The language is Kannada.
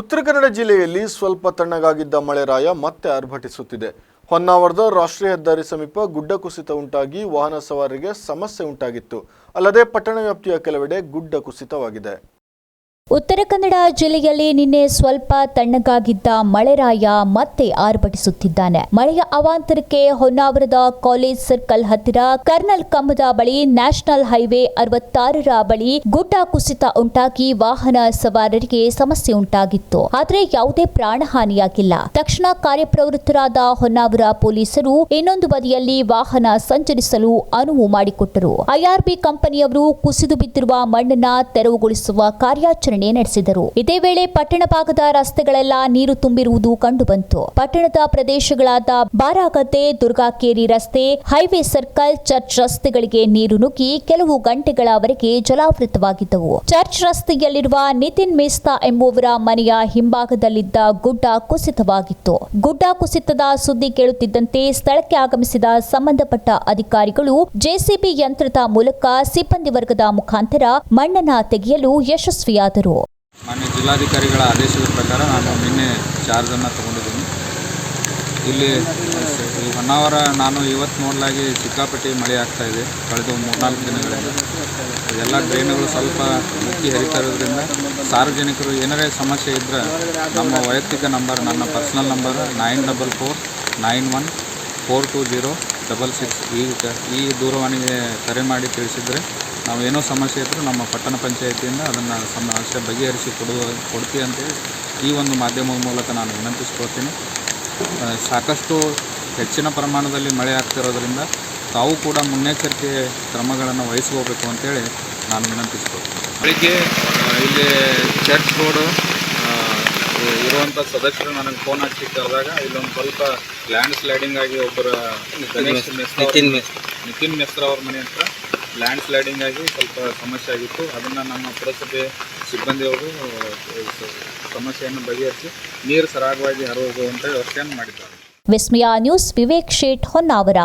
ಉತ್ತರ ಕನ್ನಡ ಜಿಲ್ಲೆಯಲ್ಲಿ ಸ್ವಲ್ಪ ತಣ್ಣಗಾಗಿದ್ದ ಮಳೆರಾಯ ಮತ್ತೆ ಆರ್ಭಟಿಸುತ್ತಿದೆ. ಹೊನ್ನಾವರದ ರಾಷ್ಟ್ರೀಯ ಹೆದ್ದಾರಿ ಸಮೀಪ ಗುಡ್ಡ ಕುಸಿತ ಉಂಟಾಗಿ ವಾಹನ ಸವಾರರಿಗೆ ಸಮಸ್ಯೆ ಉಂಟಾಗಿತ್ತು. ಅಲ್ಲದೆ ಪಟ್ಟಣ ವ್ಯಾಪ್ತಿಯ ಕೆಲವೆಡೆ ಗುಡ್ಡ ಕುಸಿತವಾಗಿದೆ. ಉತ್ತರ ಕನ್ನಡ ಜಿಲ್ಲೆಯಲ್ಲಿ ನಿನ್ನೆ ಸ್ವಲ್ಪ ತಣ್ಣಗಾಗಿದ್ದ ಮಳೆರಾಯ ಮತ್ತೆ ಆರ್ಭಟಿಸುತ್ತಿದ್ದಾನೆ. ಮಳೆಯ ಅವಾಂತರಕ್ಕೆ ಹೊನ್ನಾವರದ ಕಾಲೇಜ್ ಸರ್ಕಲ್ ಹತ್ತಿರ ಕರ್ನಲ್ ಕಂಬದ ಬಳಿ ನ್ಯಾಷನಲ್ ಹೈವೇ ಅರವತ್ತಾರರ ಬಳಿ ಗುಡ್ಡ ಕುಸಿತ ಉಂಟಾಗಿ ವಾಹನ ಸವಾರರಿಗೆ ಸಮಸ್ಯೆ ಉಂಟಾಗಿತ್ತು. ಆದರೆ ಯಾವುದೇ ಪ್ರಾಣಹಾನಿಯಾಗಿಲ್ಲ. ತಕ್ಷಣ ಕಾರ್ಯಪ್ರವೃತ್ತರಾದ ಹೊನ್ನಾವರ ಪೊಲೀಸರು ಇನ್ನೊಂದು ಬದಿಯಲ್ಲಿ ವಾಹನ ಸಂಚರಿಸಲು ಅನುವು ಮಾಡಿಕೊಟ್ಟರು. ಐಆರ್ಬಿ ಕಂಪನಿಯವರು ಕುಸಿದು ಬಿದ್ದಿರುವ ಮಣ್ಣನ್ನ ತೆರವುಗೊಳಿಸುವ ಕಾರ್ಯಾಚರಣೆ ನಡೆಸಿದರು. ಇದೇ ವೇಳೆ ಪಟ್ಟಣ ಭಾಗದ ರಸ್ತೆಗಳೆಲ್ಲ ನೀರು ತುಂಬಿರುವುದು ಕಂಡುಬಂತು. ಪಟ್ಟಣದ ಪ್ರದೇಶಗಳಾದ ಬಾರಾಗದ್ದೆ, ದುರ್ಗಾಕೇರಿ ರಸ್ತೆ, ಹೈವೇ ಸರ್ಕಲ್, ಚರ್ಚ್ ರಸ್ತೆಗಳಿಗೆ ನೀರು ನುಗ್ಗಿ ಕೆಲವು ಗಂಟೆಗಳವರೆಗೆ ಜಲಾವೃತವಾಗಿದ್ದವು. ಚರ್ಚ್ ರಸ್ತೆಯಲ್ಲಿರುವ ನಿತಿನ್ ಮೇಸ್ತಾ ಎಂಬುವರ ಮನೆಯ ಹಿಂಭಾಗದಲ್ಲಿದ್ದ ಗುಡ್ಡ ಕುಸಿತವಾಗಿತ್ತು. ಗುಡ್ಡ ಕುಸಿತದ ಸುದ್ದಿ ಕೇಳುತ್ತಿದ್ದಂತೆ ಸ್ಥಳಕ್ಕೆ ಆಗಮಿಸಿದ ಸಂಬಂಧಪಟ್ಟ ಅಧಿಕಾರಿಗಳು ಜೆಸಿಬಿ ಯಂತ್ರದ ಮೂಲಕ ಸಿಬ್ಬಂದಿ ವರ್ಗದ ಮುಖಾಂತರ ಮಣ್ಣನ್ನ ತೆಗೆಯಲು ಯಶಸ್ವಿಯಾದರು. ಮಾನ್ಯ ಜಿಲ್ಲಾಧಿಕಾರಿಗಳ ಆದೇಶದ ಪ್ರಕಾರ ನಾನು ನಿನ್ನೆ ಚಾರ್ಜನ್ನು ತಗೊಂಡಿದ್ದೀನಿ. ಇಲ್ಲಿ ಹೊನ್ನಾವರ ನಾನು ಇವತ್ತು ನೋಡಲಾಗಿ ಸಿಕ್ಕಾಪಟ್ಟೆ ಮಳೆ ಆಗ್ತಾ ಇದೆ. ಕಳೆದ ಮೂರ್ನಾಲ್ಕು ದಿನಗಳಿಂದ. ಎಲ್ಲ ಡ್ರೈನ್ಗಳು ಸ್ವಲ್ಪ ಮುಕ್ಕಿ ಹರಿತಾ ಇರೋದ್ರಿಂದ ಸಾರ್ವಜನಿಕರು ಏನಾರೇ ಸಮಸ್ಯೆ ಇದ್ದರೆ ನಮ್ಮ ವೈಯಕ್ತಿಕ ನಂಬರ್, ನನ್ನ personal number nine double four nine one four two zero double six ಈ ಈ ದೂರವಾಣಿಗೆ ಕರೆ ಮಾಡಿ ತಿಳಿಸಿದರೆ ನಾವು ಏನೋ ಸಮಸ್ಯೆ ಇದ್ದರೂ ನಮ್ಮ ಪಟ್ಟಣ ಪಂಚಾಯತಿಯಿಂದ ಅದನ್ನು ಸಮಸ್ಯೆ ಬಗೆಹರಿಸಿ ಕೊಡುವ ಕೊಡ್ತೀವಿ ಅಂತೇಳಿ ಈ ಒಂದು ಮಾಧ್ಯಮದ ಮೂಲಕ ನಾನು ವಿನಂತಿಸ್ಕೊಳ್ತೀನಿ. ಸಾಕಷ್ಟು ಹೆಚ್ಚಿನ ಪ್ರಮಾಣದಲ್ಲಿ ಮಳೆ ಆಗ್ತಿರೋದ್ರಿಂದ ತಾವು ಕೂಡ ಮುನ್ನೆಚ್ಚರಿಕೆ ಕ್ರಮಗಳನ್ನು ವಹಿಸ್ಕೋಬೇಕು ಅಂತೇಳಿ ನಾನು ವಿನಂತಿಸ್ಕೊಳ್ತೀನಿ. ಬೆಳಿಗ್ಗೆ ಇಲ್ಲಿ ಚರ್ಚ್ ರೋಡು ಇರುವಂಥ ಸದಸ್ಯರು ನನಗೆ ಫೋನ್ ಹಾಕಿ ಕರೆದಾಗ ಇಲ್ಲೊಂದು ಸ್ವಲ್ಪ ಲ್ಯಾಂಡ್ ಸ್ಲೈಡಿಂಗ್ ಆಗಿ ಒಬ್ಬರ ಗಣೇಶ್ ಮೆಸ್ರ ನಿತಿನ್ ಮೆಸ್ ನಿತಿನ್ ಮೆಸ್ರ ಅವ್ರ ಮನೆ ಹತ್ರ ಲ್ಯಾಂಡ್ ಸ್ಲೈಡಿಂಗ್ ಆಗಿ ಸ್ವಲ್ಪ ಸಮಸ್ಯೆ ಆಗಿತ್ತು. ಅದನ್ನು ನಮ್ಮ ಪುರಸಭೆ ಸಿಬ್ಬಂದಿಯವರು ಸಮಸ್ಯೆಯನ್ನು ಬಗೆಹರಿಸಿ ನೀರು ಸರಾಗವಾಗಿ ಅಂತ ವ್ಯವಸ್ಥೆಯನ್ನು ಮಾಡಿದ್ದಾರೆ. ವಿಸ್ಮಯ ನ್ಯೂಸ್, ವಿವೇಕ್ ಶೇಟ್ ಹೊನ್ನಾವರ.